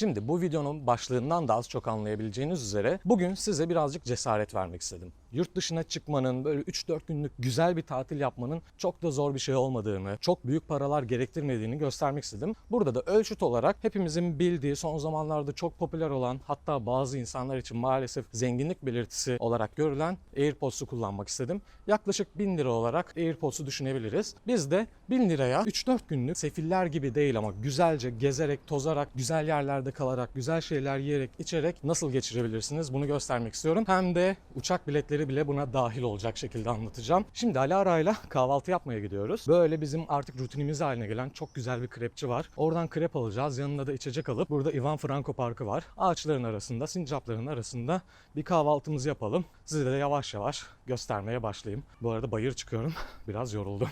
Şimdi bu videonun başlığından da az çok anlayabileceğiniz üzere bugün size birazcık cesaret vermek istedim. Yurt dışına çıkmanın, böyle 3-4 günlük güzel bir tatil yapmanın çok da zor bir şey olmadığını, çok büyük paralar gerektirmediğini göstermek istedim. Burada da ölçüt olarak hepimizin bildiği, son zamanlarda çok popüler olan, hatta bazı insanlar için maalesef zenginlik belirtisi olarak görülen AirPods'u kullanmak istedim. Yaklaşık 1000 lira olarak AirPods'u düşünebiliriz. Biz de 1000 liraya 3-4 günlük sefiller gibi değil ama güzelce gezerek, tozarak, güzel yerlerde kalarak, güzel şeyler yiyerek, içerek nasıl geçirebilirsiniz bunu göstermek istiyorum. Hem de uçak biletleri bile buna dahil olacak şekilde anlatacağım. Şimdi Alara'yla kahvaltı yapmaya gidiyoruz. Böyle bizim artık rutinimiz haline gelen çok güzel bir krepçi var. Oradan krep alacağız. Yanında da içecek alıp burada Ivan Franko Parkı var. Ağaçların arasında, sincapların arasında bir kahvaltımızı yapalım. Size de yavaş yavaş göstermeye başlayayım. Bu arada bayır çıkıyorum. Biraz yoruldum.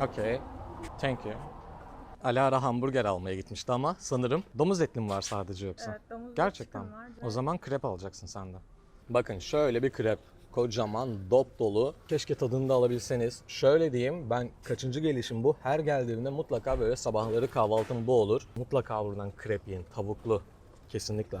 Okay. Thank you. Alara hamburger almaya gitmişti ama sanırım domuz etli mi var sadece yoksa? Evet, domuz Gerçekten. var. O zaman krep alacaksın sen de. Bakın şöyle bir krep. Kocaman, dop dolu. Keşke tadını da alabilseniz. Şöyle diyeyim ben kaçıncı gelişim bu? Her geldiğimde mutlaka böyle sabahları kahvaltım bu olur. Mutlaka buradan krep yiyin. Tavuklu. Kesinlikle.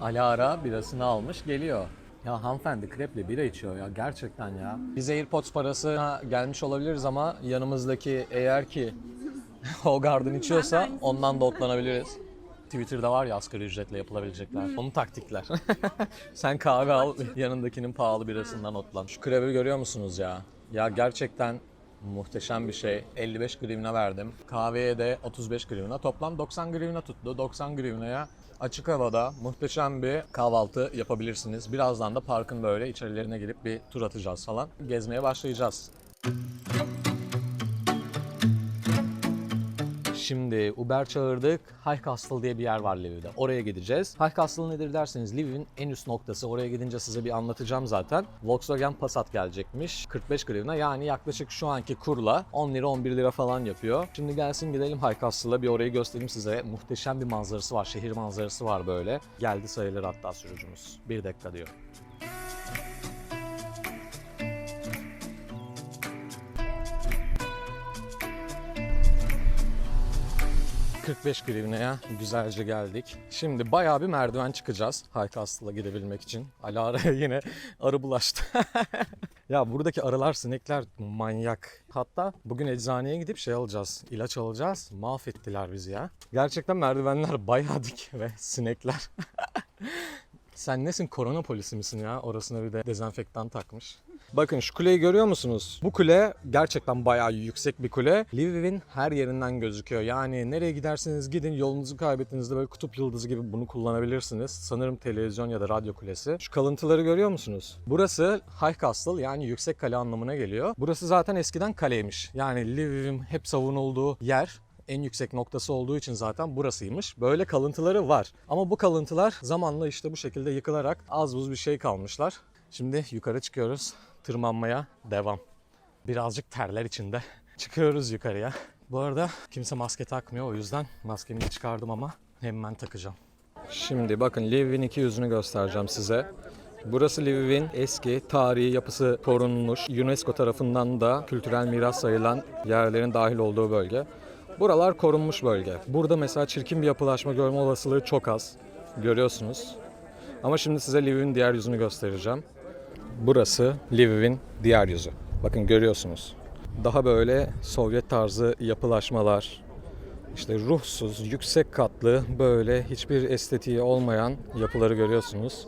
Alara birasını almış geliyor. Ya hanımefendi kreple bira içiyor ya gerçekten ya. Biz AirPods parası gelmiş olabiliriz ama yanımızdaki eğer ki o garden içiyorsa ondan da otlanabiliriz. Twitter'da var ya asgari ücretle yapılabilecekler. Onun taktikler. Sen kahve al, yanındakinin pahalı birasından otlan. Şu krebi görüyor musunuz ya? Ya gerçekten muhteşem bir şey. 55 grivna verdim. Kahveye de 35 grivna. Toplam 90 grivna tuttu. 90 grivnaya açık havada muhteşem bir kahvaltı yapabilirsiniz. Birazdan da parkın böyle içerilerine girip bir tur atacağız falan. Gezmeye başlayacağız. Şimdi Uber çağırdık. High Castle diye bir yer var Lviv'de. Oraya gideceğiz. High Castle nedir derseniz Lviv'in en üst noktası. Oraya gidince size bir anlatacağım zaten. Volkswagen Passat gelecekmiş. 45 grivna yani yaklaşık şu anki kurla 10 lira 11 lira falan yapıyor. Şimdi gelsin gidelim High Castle'a bir orayı göstereyim size. Muhteşem bir manzarası var. Şehir manzarası var böyle. Geldi sayılır hatta sürücümüz. Bir dakika diyor. ...45 grivnaya güzelce geldik. Şimdi bayağı bir merdiven çıkacağız Castle'a gidebilmek için. Alara'ya yine arı bulaştı. ya buradaki arılar, sinekler manyak. Hatta bugün eczaneye gidip şey alacağız, ilaç alacağız. Mahvettiler bizi ya. Gerçekten merdivenler bayağı dik ve sinekler. Sen nesin korona polisi misin ya? Orasına bir de dezenfektan takmış. Bakın şu kuleyi görüyor musunuz? Bu kule gerçekten bayağı yüksek bir kule. Lviv'in her yerinden gözüküyor. Yani nereye giderseniz gidin yolunuzu kaybettiğinizde böyle kutup yıldızı gibi bunu kullanabilirsiniz. Sanırım televizyon ya da radyo kulesi. Şu kalıntıları görüyor musunuz? Burası High Castle yani yüksek kale anlamına geliyor. Burası zaten eskiden kaleymiş. Yani Lviv'in hep savunulduğu yer en yüksek noktası olduğu için zaten burasıymış. Böyle kalıntıları var. Ama bu kalıntılar zamanla işte bu şekilde yıkılarak az buz bir şey kalmışlar. Şimdi yukarı çıkıyoruz. Tırmanmaya devam. Birazcık terler içinde. Çıkıyoruz yukarıya. Bu arada kimse maske takmıyor o yüzden maskemi çıkardım ama hemen takacağım. Şimdi bakın Lviv'in iki yüzünü göstereceğim size. Burası Lviv'in eski tarihi yapısı korunmuş. UNESCO tarafından da kültürel miras sayılan yerlerin dahil olduğu bölge. Buralar korunmuş bölge. Burada mesela çirkin bir yapılaşma görme olasılığı çok az. Görüyorsunuz. Ama şimdi size Lviv'in diğer yüzünü göstereceğim. Burası Lviv'in diğer yüzü. Bakın görüyorsunuz. Daha böyle Sovyet tarzı yapılaşmalar, işte ruhsuz, yüksek katlı, böyle hiçbir estetiği olmayan yapıları görüyorsunuz.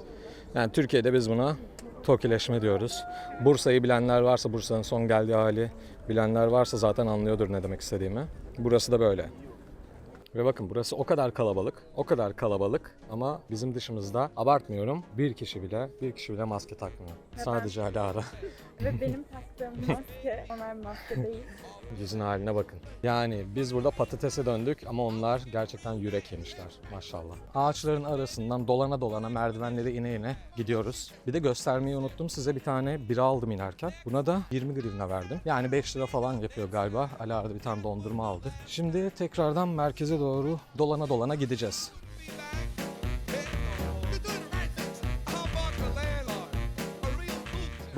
Yani Türkiye'de biz buna Tokileşme diyoruz. Bursa'yı bilenler varsa, Bursa'nın son geldiği hali bilenler varsa zaten anlıyordur ne demek istediğimi. Burası da böyle. Ve bakın burası o kadar kalabalık, o kadar kalabalık ama bizim dışımızda abartmıyorum bir kişi bile, bir kişi bile maske takmıyor. Sadece Alara. Ve benim taktığım maske, onlar maske değil. Yüzün haline bakın. Yani biz burada patatese döndük ama onlar gerçekten yürek yemişler maşallah. Ağaçların arasından dolana dolana merdivenleri ine ine gidiyoruz. Bir de göstermeyi unuttum size bir tane bira aldım inerken. Buna da 20 grivna verdim. Yani 5 lira falan yapıyor galiba. Alarda bir tane dondurma aldı. Şimdi tekrardan merkeze doğru dolana dolana gideceğiz.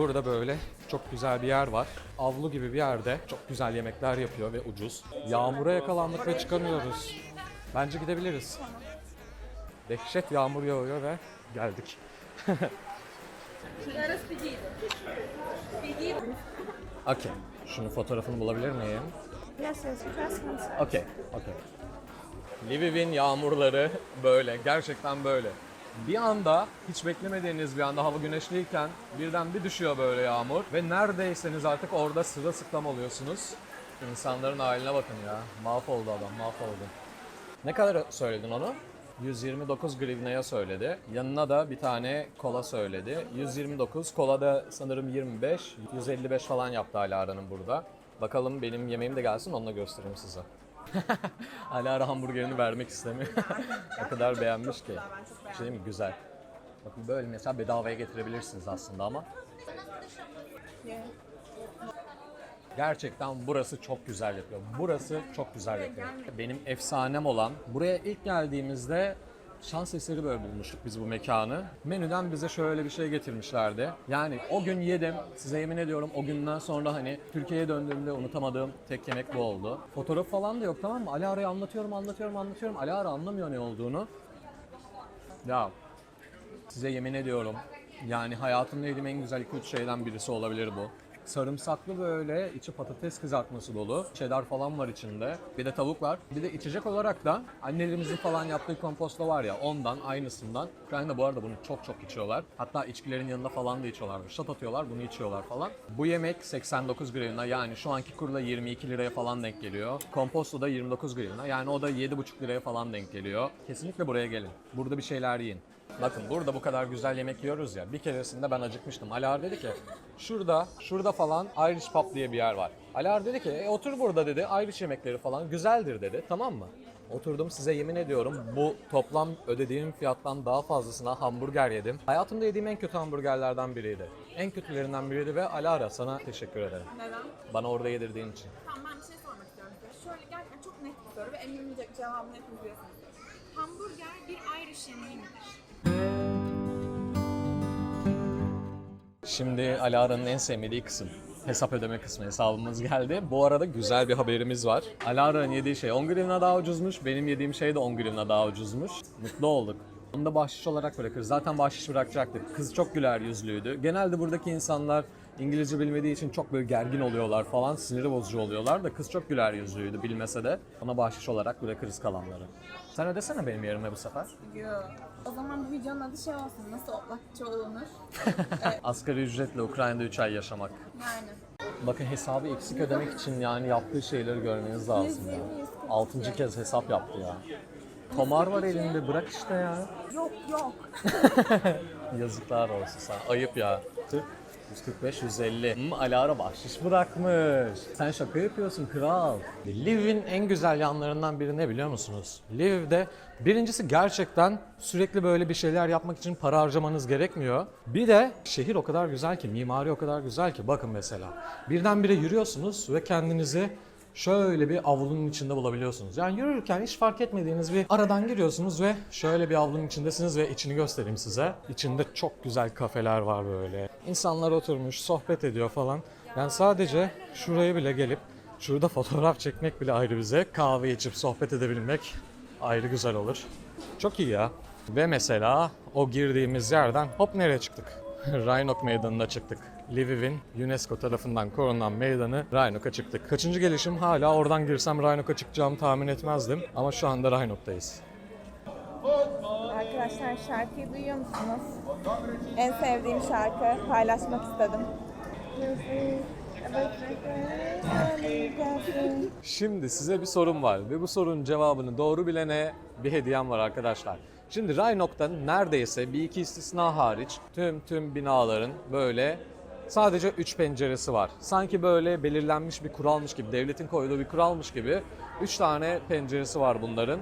Burada böyle çok güzel bir yer var. Avlu gibi bir yerde çok güzel yemekler yapıyor ve ucuz. Yağmura yakalandık ve çıkamıyoruz. Bence gidebiliriz. Dehşet yağmur yağıyor ve geldik. Okey. Şunun fotoğrafını bulabilir miyim? Yes, yes, okey. Lviv'in yağmurları böyle, gerçekten böyle. Bir anda, hiç beklemediğiniz bir anda hava güneşliyken birden bir düşüyor böyle yağmur ve neredeyseniz artık orada sırılsıklam oluyorsunuz. İnsanların haline bakın ya. Mahvoldu adam, mahvoldu. Ne kadar söyledin onu? 129 grivnaya söyledi. Yanına da bir tane kola söyledi. 129, kola da sanırım 25, 155 falan yaptı Alara'nın burada. Bakalım benim yemeğim de gelsin onunla göstereyim size. Alara hamburgerini vermek istemiyor. o kadar beğenmiş ki. Şey değil mi? Güzel. Bakın böyle mesela bedavaya getirebilirsiniz aslında ama. Gerçekten burası çok güzel yapıyor. Burası çok güzel yapıyor. Benim efsanem olan, buraya ilk geldiğimizde şans eseri böyle bulmuştuk biz bu mekanı. Menüden bize şöyle bir şey getirmişlerdi. Yani o gün yedim, size yemin ediyorum o günden sonra hani Türkiye'ye döndüğümde unutamadığım tek yemek bu oldu. Fotoğraf falan da yok tamam mı? Alara'ya anlatıyorum, anlatıyorum, anlatıyorum. Alara anlamıyor ne olduğunu. Ya Size yemin ediyorum. Yani hayatımda yediğim en güzel 2-3 şeyden birisi olabilir bu. Sarımsaklı böyle içi patates kızartması dolu. Cheddar falan var içinde. Bir de tavuk var. Bir de içecek olarak da annelerimizin falan yaptığı komposto var ya ondan aynısından. Ukrayna'da bu arada bunu çok çok içiyorlar. Hatta içkilerin yanında falan da içiyorlar. Şat atıyorlar bunu içiyorlar falan. Bu yemek 89 grivna yani şu anki kurla 22 liraya falan denk geliyor. Komposto da 29 grivna yani o da 7,5 liraya falan denk geliyor. Kesinlikle buraya gelin. Burada bir şeyler yiyin. Bakın burada bu kadar güzel yemek yiyoruz ya. Bir keresinde ben acıkmıştım. Alar dedi ki şurada, şurada falan Irish Pub diye bir yer var. Alar dedi ki e, otur burada dedi. Irish yemekleri falan güzeldir dedi. Tamam mı? Oturdum size yemin ediyorum bu toplam ödediğim fiyattan daha fazlasına hamburger yedim. Hayatımda yediğim en kötü hamburgerlerden biriydi. En kötülerinden biriydi ve Alara sana teşekkür ederim. Neden? Bana orada yedirdiğin için. Tamam ben bir şey sormak istiyorum size. Şöyle gerçekten çok net bir soru ve eminim ce- cevabını hepiniz biliyorsunuz. Hamburger bir Irish yemeği midir? Şimdi Alara'nın en sevmediği kısım. Hesap ödeme kısmı hesabımız geldi. Bu arada güzel bir haberimiz var. Alara'nın yediği şey 10 grivna daha ucuzmuş. Benim yediğim şey de 10 grivna daha ucuzmuş. Mutlu olduk. Onu da bahşiş olarak bırakırız. Zaten bahşiş bırakacaktık. Kız çok güler yüzlüydü. Genelde buradaki insanlar İngilizce bilmediği için çok böyle gergin oluyorlar falan. Siniri bozucu oluyorlar da kız çok güler yüzlüydü bilmese de. Ona bahşiş olarak bırakırız kalanları. Sen ödesene benim yerime bu sefer. Yok. O zaman bu videonun adı şey olsun. Nasıl otlakçı olunur? Asgari ücretle Ukrayna'da 3 ay yaşamak. Yani. Bakın hesabı eksik ödemek için yani yaptığı şeyleri görmeniz lazım ya. 120, 140 Altıncı kez hesap yaptı ya. Tomar var elinde bırak işte ya. Yok yok. Yazıklar olsun sana. Ayıp ya. Tüh. 145 150. Hmm, Alara bahşiş bırakmış. Sen şaka yapıyorsun kral. Lviv'in en güzel yanlarından biri ne biliyor musunuz? Lviv'de birincisi gerçekten sürekli böyle bir şeyler yapmak için para harcamanız gerekmiyor. Bir de şehir o kadar güzel ki, mimari o kadar güzel ki. Bakın mesela. Birdenbire yürüyorsunuz ve kendinizi şöyle bir avlunun içinde bulabiliyorsunuz. Yani yürürken hiç fark etmediğiniz bir aradan giriyorsunuz ve şöyle bir avlunun içindesiniz ve içini göstereyim size. İçinde çok güzel kafeler var böyle. İnsanlar oturmuş, sohbet ediyor falan. Yani sadece şuraya bile gelip şurada fotoğraf çekmek bile ayrı bize. Kahve içip sohbet edebilmek ayrı güzel olur. Çok iyi ya. Ve mesela o girdiğimiz yerden hop nereye çıktık? Rheinok Meydanı'na çıktık. Lviv'in UNESCO tarafından korunan meydanı Rheinok'a çıktık. Kaçıncı gelişim hala oradan girsem Rheinok'a çıkacağımı tahmin etmezdim. Ama şu anda Rheinok'tayız. Arkadaşlar şarkıyı duyuyor musunuz? En sevdiğim şarkı. Paylaşmak istedim. Şimdi size bir sorum var ve bu sorunun cevabını doğru bilene bir hediyem var arkadaşlar. Şimdi Rheinok'ta neredeyse bir iki istisna hariç tüm tüm binaların böyle sadece 3 penceresi var. Sanki böyle belirlenmiş bir kuralmış gibi, devletin koyduğu bir kuralmış gibi 3 tane penceresi var bunların.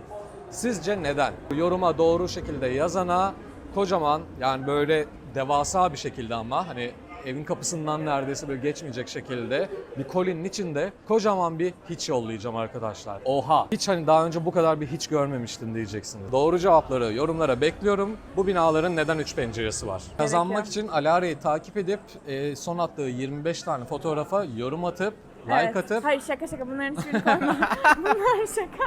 Sizce neden? Yoruma doğru şekilde yazana kocaman yani böyle devasa bir şekilde ama hani evin kapısından neredeyse böyle geçmeyecek şekilde bir kolinin içinde kocaman bir hiç yollayacağım arkadaşlar. Oha! Hiç hani daha önce bu kadar bir hiç görmemiştim diyeceksiniz. Doğru cevapları yorumlara bekliyorum. Bu binaların neden 3 penceresi var? Kazanmak için Alara'yı takip edip e, son attığı 25 tane fotoğrafa yorum atıp Like Evet. atıp Hayır şaka şaka bunların hiçbirini koyma. Bunlar şaka.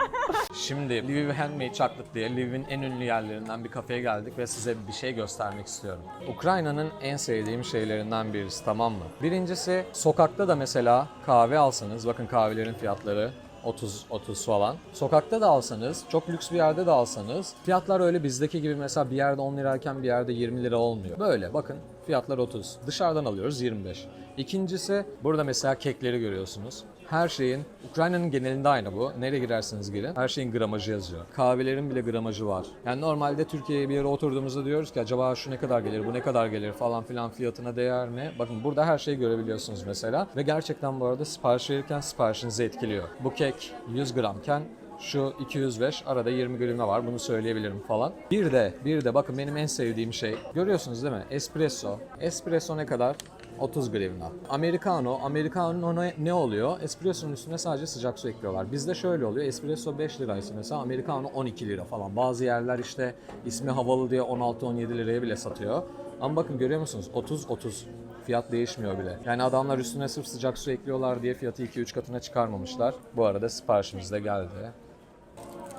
Şimdi Lviv Handmade Chocolate diye Lviv'in en ünlü yerlerinden bir kafeye geldik ve size bir şey göstermek istiyorum. Ukrayna'nın en sevdiğim şeylerinden birisi tamam mı? Birincisi sokakta da mesela kahve alsanız bakın kahvelerin fiyatları 30 30 falan. Sokakta da alsanız, çok lüks bir yerde de alsanız fiyatlar öyle bizdeki gibi mesela bir yerde 10 lirayken bir yerde 20 lira olmuyor. Böyle bakın fiyatlar 30. Dışarıdan alıyoruz 25. İkincisi burada mesela kekleri görüyorsunuz. Her şeyin Ukrayna'nın genelinde aynı bu. Nereye girerseniz girin. Her şeyin gramajı yazıyor. Kahvelerin bile gramajı var. Yani normalde Türkiye'ye bir yere oturduğumuzda diyoruz ki acaba şu ne kadar gelir, bu ne kadar gelir falan filan fiyatına değer mi? Bakın burada her şeyi görebiliyorsunuz mesela. Ve gerçekten bu arada sipariş verirken siparişinizi etkiliyor. Bu kek 100 gramken şu 205 arada 20 grivna var bunu söyleyebilirim falan. Bir de bir de bakın benim en sevdiğim şey görüyorsunuz değil mi? Espresso. Espresso ne kadar? 30 grivna. Americano, Americano ne oluyor? Espresso'nun üstüne sadece sıcak su ekliyorlar. Bizde şöyle oluyor. Espresso 5 liraysa mesela Americano 12 lira falan. Bazı yerler işte ismi havalı diye 16-17 liraya bile satıyor. Ama bakın görüyor musunuz? 30-30. Fiyat değişmiyor bile. Yani adamlar üstüne sırf sıcak su ekliyorlar diye fiyatı 2-3 katına çıkarmamışlar. Bu arada siparişimiz de geldi.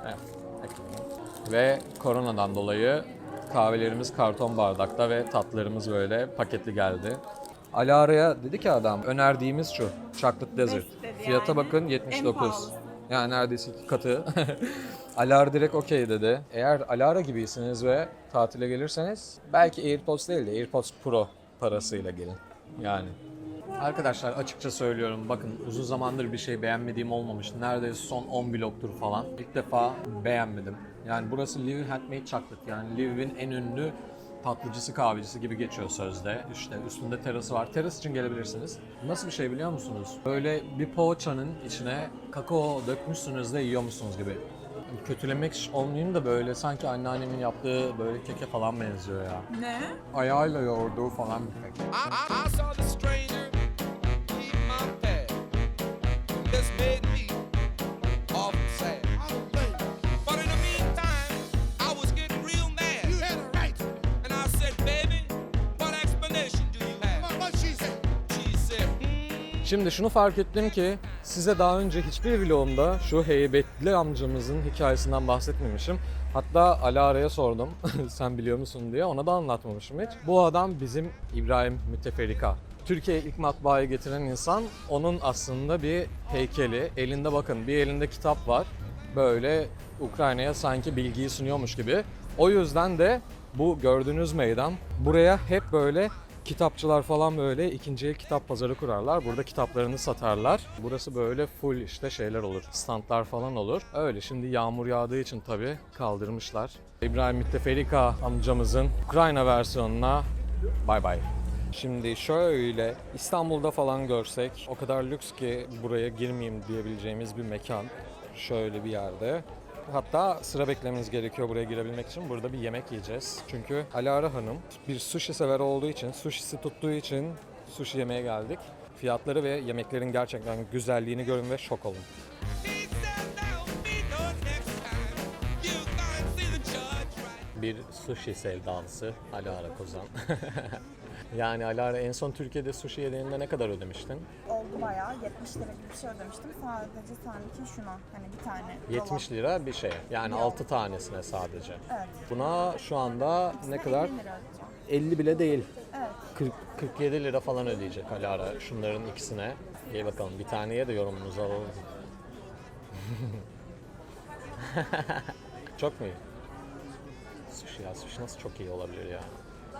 Evet. Ve koronadan dolayı kahvelerimiz karton bardakta ve tatlarımız böyle paketli geldi. Alara'ya dedi ki adam önerdiğimiz şu Chocolate Desert. Fiyata yani. bakın En 79. pahalısı. Yani neredeyse iki katı. Alara direkt okey dedi. Eğer Alara gibiyseniz ve tatile gelirseniz belki AirPods değil de AirPods Pro parasıyla gelin. Yani Arkadaşlar açıkça söylüyorum bakın uzun zamandır bir şey beğenmediğim olmamış. Neredeyse son 10 bloktur falan. İlk defa beğenmedim. Yani burası Lviv Handmade Chocolate yani Lviv'in en ünlü tatlıcısı kahvecisi gibi geçiyor sözde. İşte üstünde terası var. Teras için gelebilirsiniz. Nasıl bir şey biliyor musunuz? Böyle bir poğaçanın içine kakao dökmüşsünüz de yiyormuşsunuz gibi. Kötülemek olmayayım da böyle sanki anneannemin yaptığı böyle keke falan benziyor ya. ne? Ayağıyla yoğurduğu falan bir kek. Şimdi şunu fark ettim ki size daha önce hiçbir vlogumda şu heybetli amcamızın hikayesinden bahsetmemişim. Hatta Alara'ya sordum sen biliyor musun diye ona da anlatmamışım hiç. Bu adam bizim İbrahim Müteferrika. Türkiye'ye ilk matbaayı getiren insan onun aslında bir heykeli. Elinde bakın bir elinde kitap var. Böyle Ukrayna'ya sanki bilgiyi sunuyormuş gibi. O yüzden de bu gördüğünüz meydan buraya hep böyle kitapçılar falan böyle ikinci el kitap pazarı kurarlar. Burada kitaplarını satarlar. Burası böyle full işte şeyler olur. Standlar falan olur. Öyle şimdi yağmur yağdığı için tabii kaldırmışlar. İbrahim Mütteferika amcamızın Ukrayna versiyonuna bay bay. Şimdi şöyle İstanbul'da falan görsek o kadar lüks ki buraya girmeyeyim diyebileceğimiz bir mekan. Şöyle bir yerde. Hatta sıra beklemeniz gerekiyor buraya girebilmek için. Burada bir yemek yiyeceğiz. Çünkü Alara Hanım bir sushi sever olduğu için, sushisi tuttuğu için sushi yemeye geldik. Fiyatları ve yemeklerin gerçekten güzelliğini görün ve şok olun. Bir sushi sevdalısı Alara Kozan. yani Alara en son Türkiye'de sushi yediğinde ne kadar ödemiştin? Oldu bayağı 70 lira gibi bir şey ödemiştim. Sadece sanki şuna hani bir tane. 70 lira bir şey. Yani 6 tanesine sadece. Evet. Buna şu anda ne kadar? 50 lira ödeyeceğim. 50 bile değil. Evet. 40, 47 lira falan ödeyecek Alara şunların ikisine. İyi bakalım bir taneye de yorumunuzu alalım. çok mu iyi? Sushi ya sushi nasıl çok iyi olabilir ya?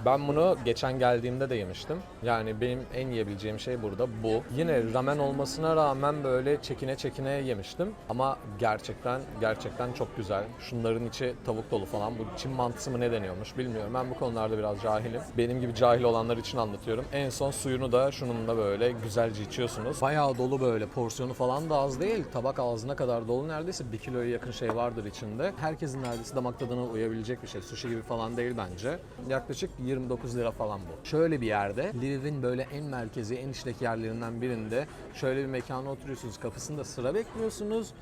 Ben bunu geçen geldiğimde de yemiştim. Yani benim en yiyebileceğim şey burada bu. Yine ramen olmasına rağmen böyle çekine çekine yemiştim. Ama gerçekten gerçekten çok güzel. Şunların içi tavuk dolu falan. Bu Çin mantısı mı ne deniyormuş bilmiyorum. Ben bu konularda biraz cahilim. Benim gibi cahil olanlar için anlatıyorum. En son suyunu da şununla böyle güzelce içiyorsunuz. Bayağı dolu böyle. Porsiyonu falan da az değil. Tabak ağzına kadar dolu neredeyse bir kiloya yakın şey vardır içinde. Herkesin neredeyse damak tadına uyabilecek bir şey. Sushi gibi falan değil bence. Yaklaşık 29 lira falan bu. Şöyle bir yerde Lviv'in böyle en merkezi, en işlek yerlerinden birinde şöyle bir mekana oturuyorsunuz. Kapısında sıra bekliyorsunuz.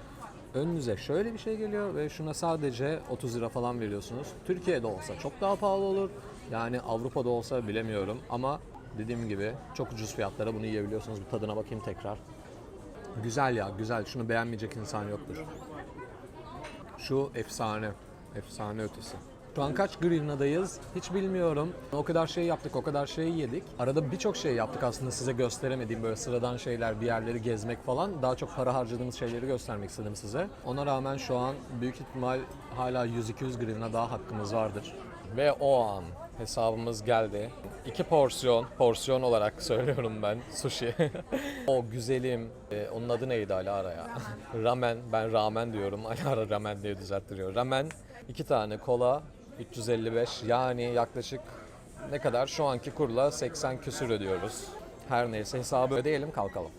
Önünüze şöyle bir şey geliyor ve şuna sadece 30 lira falan veriyorsunuz. Türkiye'de olsa çok daha pahalı olur. Yani Avrupa'da olsa bilemiyorum ama dediğim gibi çok ucuz fiyatlara bunu yiyebiliyorsunuz. Bir tadına bakayım tekrar. Güzel ya güzel. Şunu beğenmeyecek insan yoktur. Şu efsane. Efsane ötesi. Şu an kaç grivnadayız hiç bilmiyorum. O kadar şey yaptık, o kadar şey yedik. Arada birçok şey yaptık aslında size gösteremediğim böyle sıradan şeyler, bir yerleri gezmek falan. Daha çok para harcadığımız şeyleri göstermek istedim size. Ona rağmen şu an büyük ihtimal hala 100-200 grivna daha hakkımız vardır. Ve o an hesabımız geldi. İki porsiyon, porsiyon olarak söylüyorum ben sushi. o güzelim, e, onun adı neydi Alara ya? ramen, ben ramen diyorum. Alara ramen diye düzelttiriyor. Ramen, iki tane kola, 355 yani yaklaşık ne kadar şu anki kurla 80 küsür ödüyoruz. Her neyse hesabı ödeyelim kalkalım.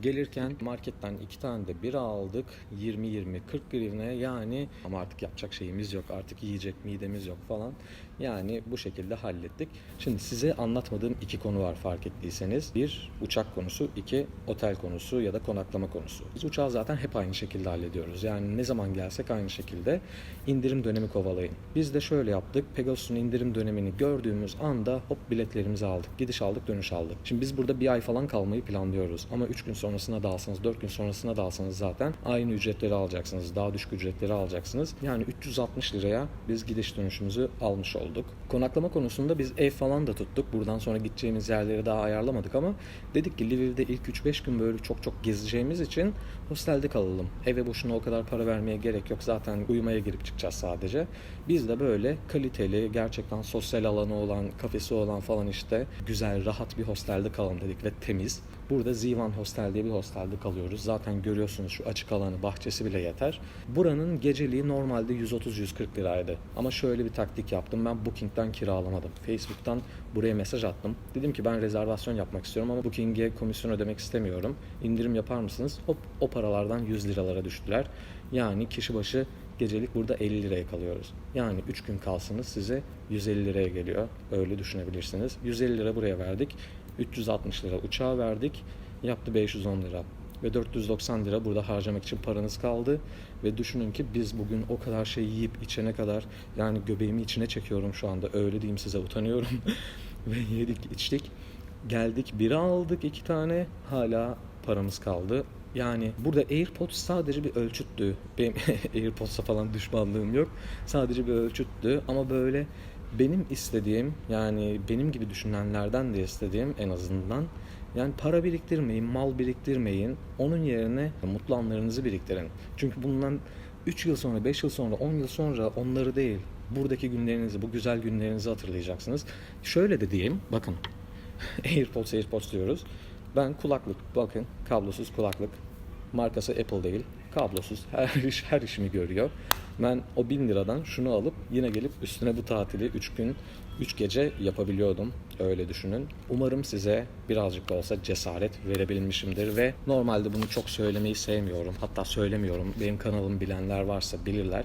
Gelirken marketten iki tane de bira aldık. 20-20 40 grivne yani ama artık yapacak şeyimiz yok. Artık yiyecek midemiz yok falan. Yani bu şekilde hallettik. Şimdi size anlatmadığım iki konu var fark ettiyseniz. Bir uçak konusu, iki otel konusu ya da konaklama konusu. Biz uçağı zaten hep aynı şekilde hallediyoruz. Yani ne zaman gelsek aynı şekilde indirim dönemi kovalayın. Biz de şöyle yaptık. Pegasus'un indirim dönemini gördüğümüz anda hop biletlerimizi aldık. Gidiş aldık, dönüş aldık. Şimdi biz burada bir ay falan kalmayı planlıyoruz. Ama 3 gün sonrasına da alsanız, 4 gün sonrasına da alsanız zaten aynı ücretleri alacaksınız. Daha düşük ücretleri alacaksınız. Yani 360 liraya biz gidiş dönüşümüzü almış olduk. Konaklama konusunda biz ev falan da tuttuk. Buradan sonra gideceğimiz yerleri daha ayarlamadık ama dedik ki Lviv'de ilk 3-5 gün böyle çok çok gezeceğimiz için hostelde kalalım. Eve boşuna o kadar para vermeye gerek yok. Zaten uyumaya girip çıkacağız sadece. Biz de böyle kaliteli, gerçekten sosyal alanı olan, kafesi olan falan işte güzel, rahat bir hostelde kalalım dedik ve temiz. Burada Zivan Hostel diye bir hostelde kalıyoruz. Zaten görüyorsunuz şu açık alanı, bahçesi bile yeter. Buranın geceliği normalde 130-140 liraydı. Ama şöyle bir taktik yaptım. Ben Booking'den kiralamadım. Facebook'tan buraya mesaj attım. Dedim ki ben rezervasyon yapmak istiyorum ama Booking'e komisyon ödemek istemiyorum. İndirim yapar mısınız? Hop o paralardan 100 liralara düştüler. Yani kişi başı gecelik burada 50 liraya kalıyoruz. Yani 3 gün kalsınız size 150 liraya geliyor. Öyle düşünebilirsiniz. 150 lira buraya verdik. 360 lira uçağa verdik. Yaptı 510 lira. Ve 490 lira burada harcamak için paranız kaldı. Ve düşünün ki biz bugün o kadar şey yiyip içene kadar yani göbeğimi içine çekiyorum şu anda. Öyle diyeyim size utanıyorum. Ve yedik içtik. Geldik bira aldık iki tane. Hala paramız kaldı. Yani burada AirPods sadece bir ölçüttü. Benim AirPods'a falan düşmanlığım yok. Sadece bir ölçüttü ama böyle benim istediğim yani benim gibi düşünenlerden de istediğim en azından yani para biriktirmeyin, mal biriktirmeyin. Onun yerine mutlu anlarınızı biriktirin. Çünkü bundan 3 yıl sonra, 5 yıl sonra, 10 yıl sonra onları değil, buradaki günlerinizi, bu güzel günlerinizi hatırlayacaksınız. Şöyle de diyeyim, bakın. AirPods, AirPods diyoruz. Ben kulaklık, bakın kablosuz kulaklık. Markası Apple değil. Kablosuz. Her iş her işimi görüyor. Ben o 1000 liradan şunu alıp yine gelip üstüne bu tatili 3 gün 3 gece yapabiliyordum. Öyle düşünün. Umarım size birazcık da olsa cesaret verebilmişimdir ve normalde bunu çok söylemeyi sevmiyorum. Hatta söylemiyorum. Benim kanalımı bilenler varsa bilirler.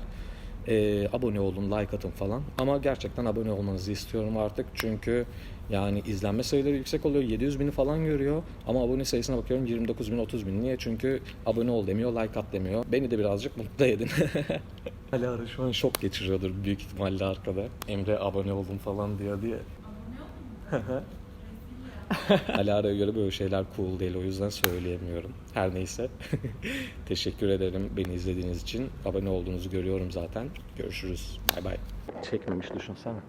Ee, abone olun, like atın falan. Ama gerçekten abone olmanızı istiyorum artık. Çünkü yani izlenme sayıları yüksek oluyor. 700 bini falan görüyor. Ama abone sayısına bakıyorum 29 bin, 30 bin. Niye? Çünkü abone ol demiyor, like at demiyor. Beni de birazcık mutlu edin. Alara şu an şok geçiriyordur büyük ihtimalle arkada. Emre abone oldum falan diyor diye. Alara'ya göre böyle şeyler cool değil o yüzden söyleyemiyorum. Her neyse. Teşekkür ederim beni izlediğiniz için. Abone olduğunuzu görüyorum zaten. Görüşürüz. Bay bay. Çekmemiş düşünsene.